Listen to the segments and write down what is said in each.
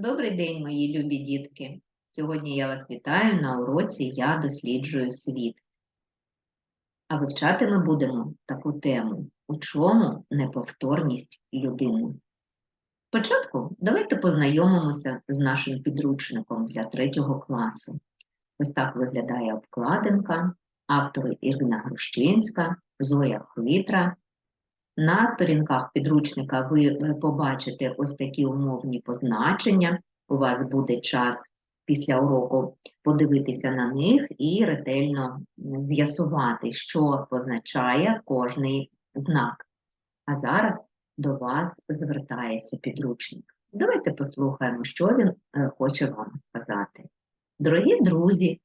Добрий день, мої любі дітки! Сьогодні я вас вітаю на уроці Я досліджую світ. А вивчати ми будемо таку тему у чому неповторність людини. Спочатку давайте познайомимося з нашим підручником для третього класу. Ось так виглядає обкладинка, автори Ірина Грущинська, Зоя Хитра. На сторінках підручника ви е, побачите ось такі умовні позначення. У вас буде час після уроку подивитися на них і ретельно з'ясувати, що позначає кожний знак. А зараз до вас звертається підручник. Давайте послухаємо, що він е, хоче вам сказати. Дорогі друзі,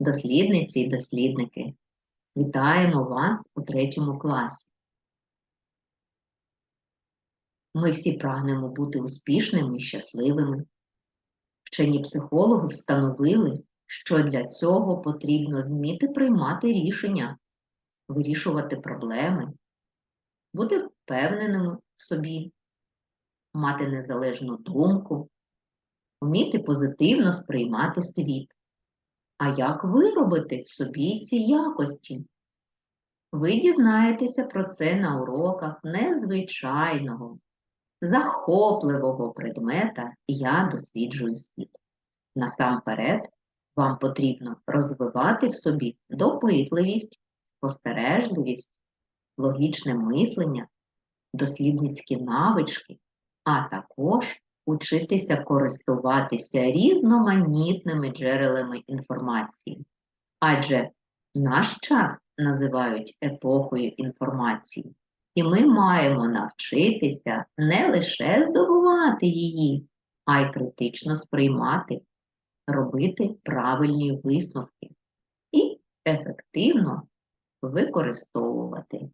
дослідниці і дослідники, вітаємо вас у третьому класі. Ми всі прагнемо бути успішними і щасливими. Вчені психологи встановили, що для цього потрібно вміти приймати рішення, вирішувати проблеми, бути впевненими в собі, мати незалежну думку, вміти позитивно сприймати світ. А як виробити в собі ці якості? Ви дізнаєтеся про це на уроках незвичайного, захопливого предмета я досліджую світ. Насамперед, вам потрібно розвивати в собі допитливість, спостережливість, логічне мислення, дослідницькі навички, а також учитися користуватися різноманітними джерелами інформації. Адже наш час називають епохою інформації. І ми маємо навчитися не лише здобувати її, а й критично сприймати, робити правильні висновки і ефективно використовувати.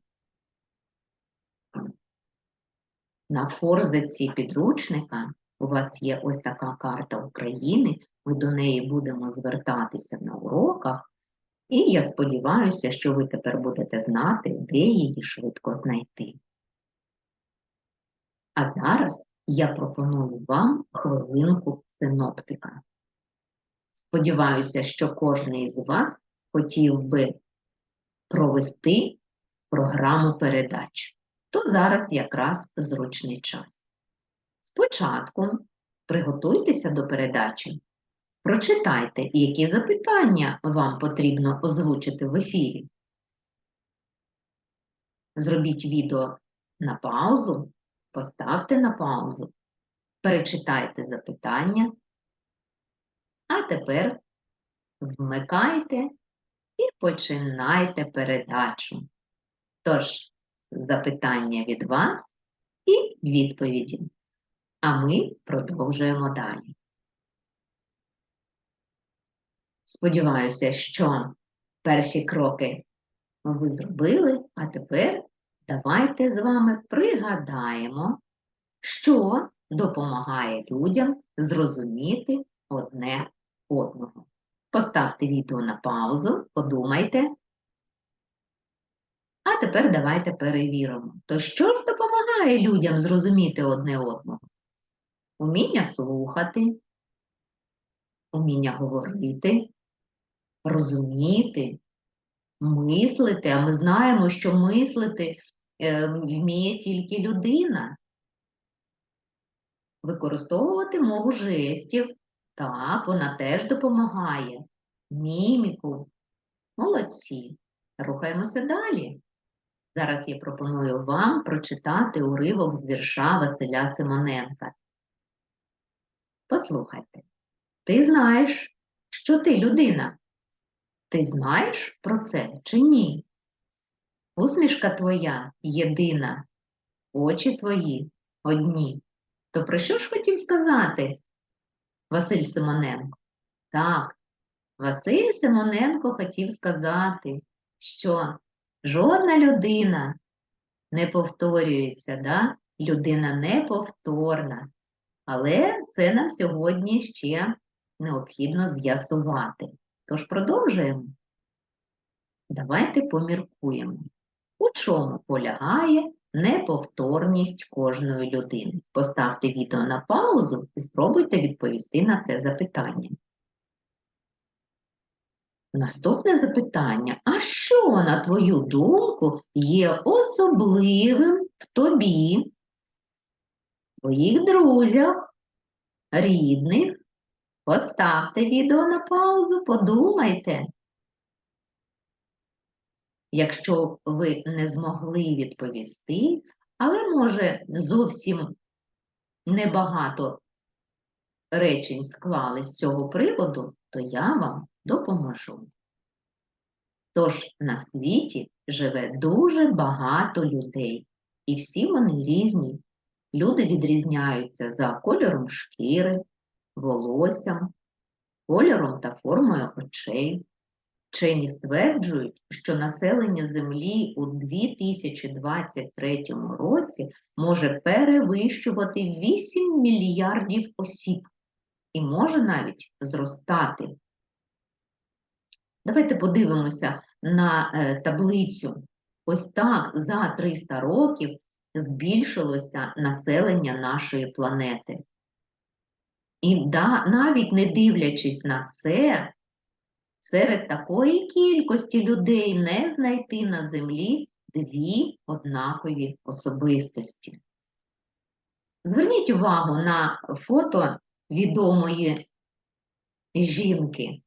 На форзаці підручника у вас є ось така карта України, ми до неї будемо звертатися на уроках. І я сподіваюся, що ви тепер будете знати, де її швидко знайти. А зараз я пропоную вам хвилинку синоптика. Сподіваюся, що кожен із вас хотів би провести програму передач, то зараз якраз зручний час. Спочатку приготуйтеся до передачі Прочитайте, які запитання вам потрібно озвучити в ефірі. Зробіть відео на паузу, поставте на паузу, перечитайте запитання, а тепер вмикайте і починайте передачу. Тож, запитання від вас і відповіді. А ми продовжуємо далі. Сподіваюся, що перші кроки ви зробили, а тепер давайте з вами пригадаємо, що допомагає людям зрозуміти одне одного. Поставте відео на паузу, подумайте. А тепер давайте перевіримо. То що ж допомагає людям зрозуміти одне одного? Уміння слухати, уміння говорити, розуміти, мислити, а ми знаємо, що мислити е, вміє тільки людина. Використовувати мову жестів, так, вона теж допомагає. Міміку. Молодці. Рухаємося далі. Зараз я пропоную вам прочитати уривок з вірша Василя Симоненка. Послухайте, ти знаєш, що ти людина, ти знаєш про це чи ні? Усмішка твоя єдина, очі твої одні. То про що ж хотів сказати Василь Симоненко? Так, Василь Симоненко хотів сказати, що жодна людина не повторюється, да? людина неповторна. Але це нам сьогодні ще необхідно з'ясувати. Тож продовжуємо. Давайте поміркуємо, у чому полягає неповторність кожної людини. Поставте відео на паузу і спробуйте відповісти на це запитання. Наступне запитання. А що, на твою думку, є особливим в тобі, твоїх друзях, рідних? Поставте відео на паузу, подумайте. Якщо ви не змогли відповісти, але може зовсім небагато речень склали з цього приводу, то я вам допоможу. Тож на світі живе дуже багато людей, і всі вони різні. Люди відрізняються за кольором шкіри, волоссям, кольором та формою очей. Вчені стверджують, що населення Землі у 2023 році може перевищувати 8 мільярдів осіб і може навіть зростати. Давайте подивимося на е, таблицю. Ось так за 300 років збільшилося населення нашої планети. І да, навіть не дивлячись на це, серед такої кількості людей не знайти на землі дві однакові особистості. Зверніть увагу на фото відомої жінки.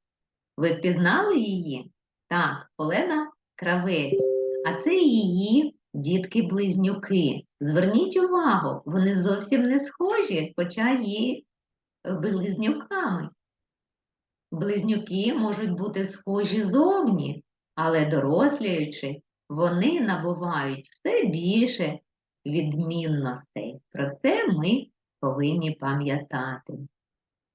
Ви впізнали її? Так, Олена Кравець. А це її дітки-близнюки. Зверніть увагу, вони зовсім не схожі, хоча є близнюками. Близнюки можуть бути схожі зовні, але дорослюючи, вони набувають все більше відмінностей. Про це ми повинні пам'ятати.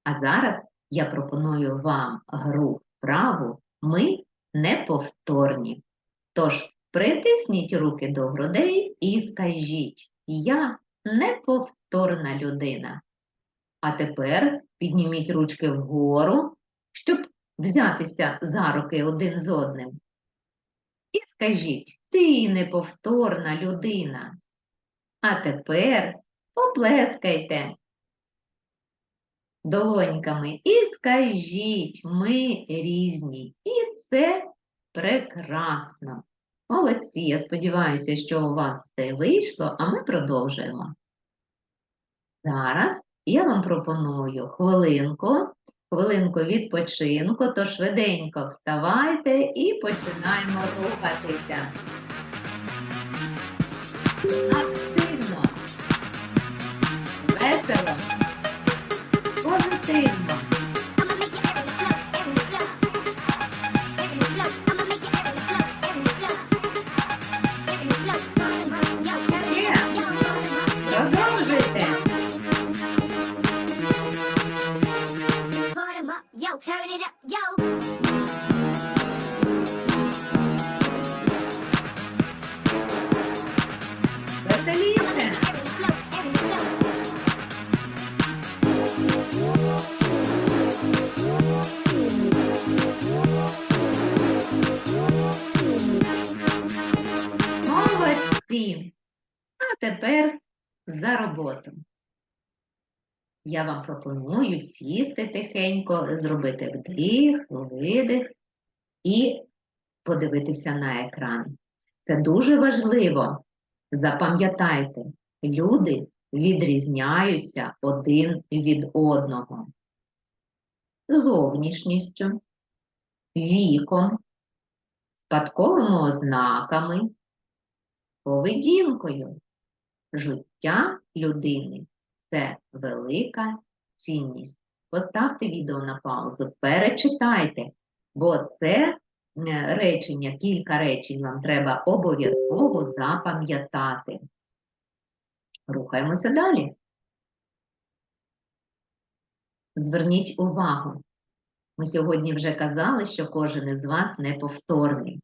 А зараз я пропоную вам гру вправу Ми неповторні. Тож притисніть руки до грудей і скажіть Я неповторна людина. А тепер підніміть ручки вгору, щоб взятися за руки один з одним. І скажіть, ти неповторна людина. А тепер поплескайте долоньками і скажіть, ми різні. І це прекрасно. Молодці, я сподіваюся, що у вас все вийшло, а ми продовжуємо. Зараз я вам пропоную хвилинку, хвилинку відпочинку, то швиденько вставайте і починаємо рухатися. За роботу. Я вам пропоную сісти тихенько, зробити вдих, видих і подивитися на екран. Це дуже важливо. Запам'ятайте, люди відрізняються один від одного. Зовнішністю, віком, спадковими ознаками, поведінкою. Життя людини це велика цінність. Поставте відео на паузу, перечитайте, бо це е, речення, кілька речень вам треба обов'язково запам'ятати. Рухаємося далі. Зверніть увагу. Ми сьогодні вже казали, що кожен із вас неповторний.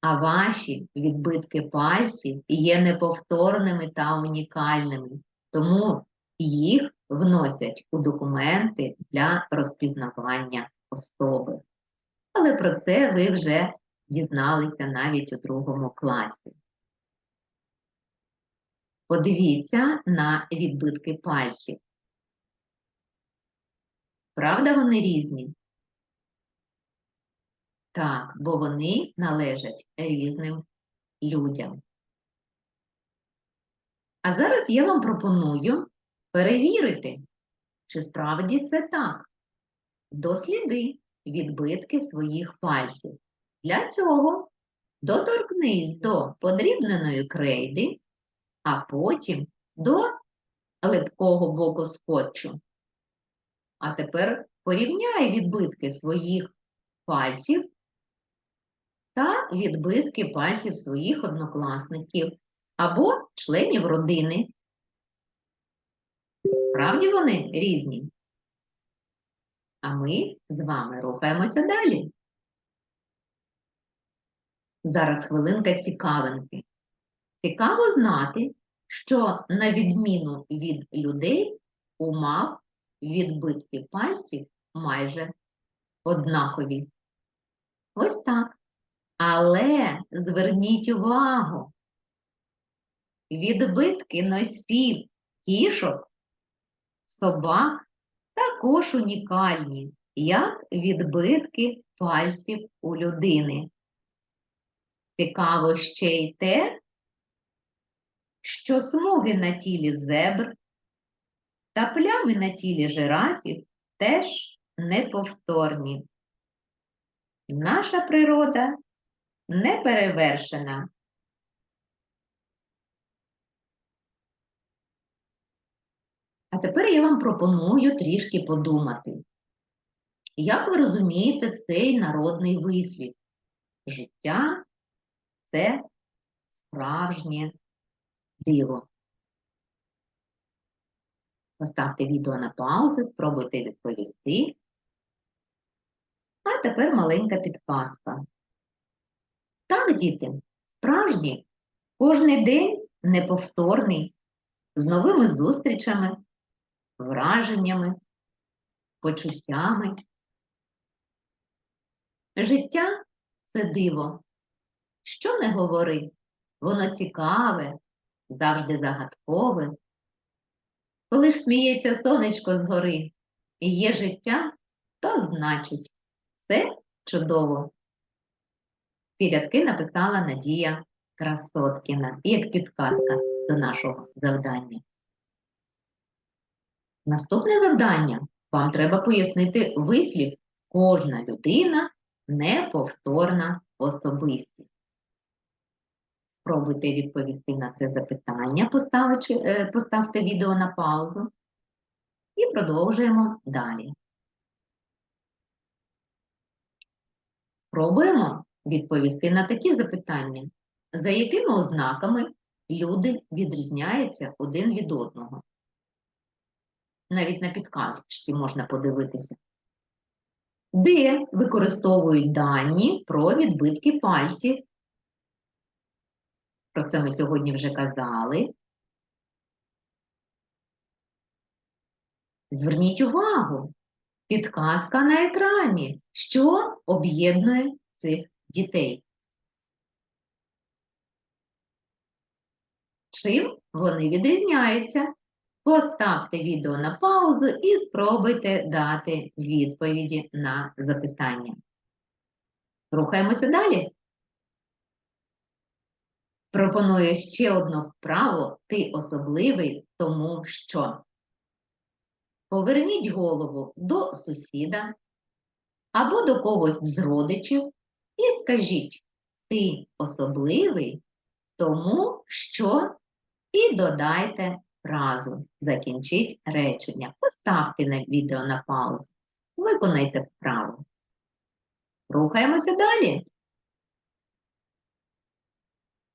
А ваші відбитки пальців є неповторними та унікальними, тому їх вносять у документи для розпізнавання особи. Але про це ви вже дізналися навіть у другому класі. Подивіться на відбитки пальців. Правда, вони різні? Так, бо вони належать різним людям. А зараз я вам пропоную перевірити, чи справді це так. Досліди відбитки своїх пальців. Для цього доторкнись до подрібненої крейди, а потім до липкого боку скотчу. А тепер порівняй відбитки своїх пальців та відбитки пальців своїх однокласників або членів родини. Справді вони різні. А ми з вами рухаємося далі. Зараз хвилинка цікавинки. Цікаво знати, що на відміну від людей у мав відбитки пальців майже однакові. Ось так. Але зверніть увагу, відбитки носів кішок, собак також унікальні, як відбитки пальців у людини. Цікаво ще й те, що смуги на тілі зебр та плями на тілі жирафів теж неповторні. Наша природа неперевершена. А тепер я вам пропоную трішки подумати. Як ви розумієте цей народний вислів? Життя це справжнє диво. Поставте відео на паузу, спробуйте відповісти. А тепер маленька підказка. Так, діти, справжній, кожний день неповторний, з новими зустрічами, враженнями, почуттями. Життя це диво. Що не говори, воно цікаве, завжди загадкове. Коли ж сміється сонечко згори і є життя, то значить все чудово. Ці рядки написала Надія Красоткіна як підказка до нашого завдання. Наступне завдання вам треба пояснити вислів кожна людина неповторна особистість. Спробуйте відповісти на це запитання, е, поставте відео на паузу. І продовжуємо далі. Пробуємо відповісти на такі запитання, за якими ознаками люди відрізняються один від одного. Навіть на підказочці можна подивитися. Де використовують дані про відбитки пальців? Про це ми сьогодні вже казали. Зверніть увагу, підказка на екрані, що об'єднує цих дітей. Чим вони відрізняються? Поставте відео на паузу і спробуйте дати відповіді на запитання. Рухаємося далі. Пропоную ще одну вправу «Ти особливий, тому що». Поверніть голову до сусіда або до когось з родичів і скажіть «Ти особливий, тому що» і додайте фразу. Закінчіть речення. Поставте на відео на паузу. Виконайте вправу. Рухаємося далі.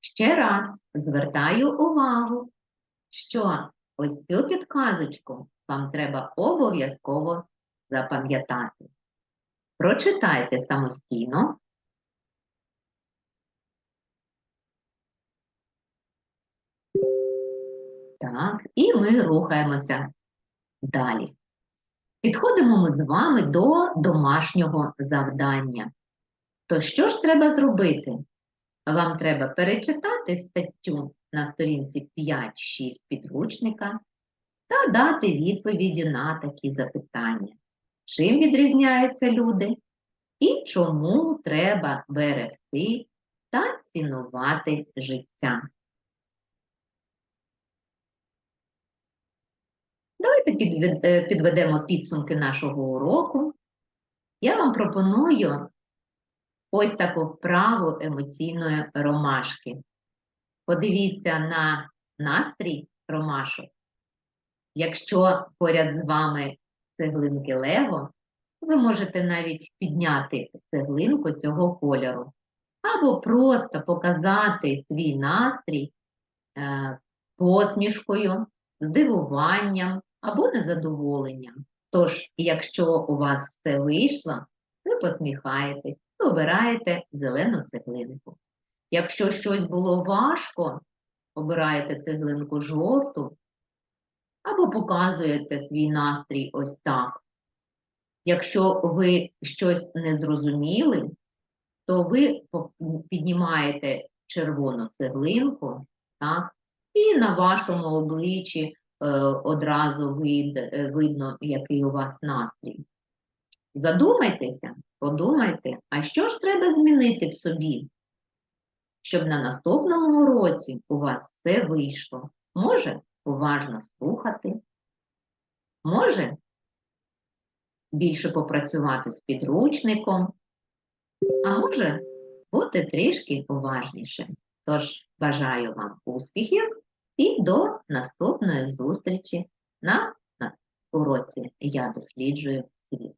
Ще раз звертаю увагу, що ось цю підказочку вам треба обов'язково запам'ятати. Прочитайте самостійно. Так, і ми рухаємося далі. Підходимо ми з вами до домашнього завдання. То що ж треба зробити? Вам треба перечитати статтю на сторінці 5-6 підручника та дати відповіді на такі запитання. Чим відрізняються люди і чому треба берегти та цінувати життя? Давайте е, підведемо підсумки нашого уроку. Я вам пропоную ось таку вправу емоційної ромашки. Подивіться на настрій ромашок. Якщо поряд з вами цеглинки Лего, ви можете навіть підняти цеглинку цього кольору, або просто показати свій настрій е, посмішкою, здивуванням або незадоволенням. Тож, якщо у вас все вийшло, ви посміхаєтесь, ви обираєте зелену цеглинку. Якщо щось було важко, обираєте цеглинку жовту або показуєте свій настрій ось так. Якщо ви щось не зрозуміли, то ви піднімаєте червону цеглинку, так, і на вашому обличчі одразу вид, е, видно, який у вас настрій. Задумайтеся, подумайте, а що ж треба змінити в собі, щоб на наступному уроці у вас все вийшло? Може, уважно слухати, може більше попрацювати з підручником, а може бути трішки уважнішим. Тож бажаю вам успіхів і до наступної зустрічі на, уроці Я досліджую світ.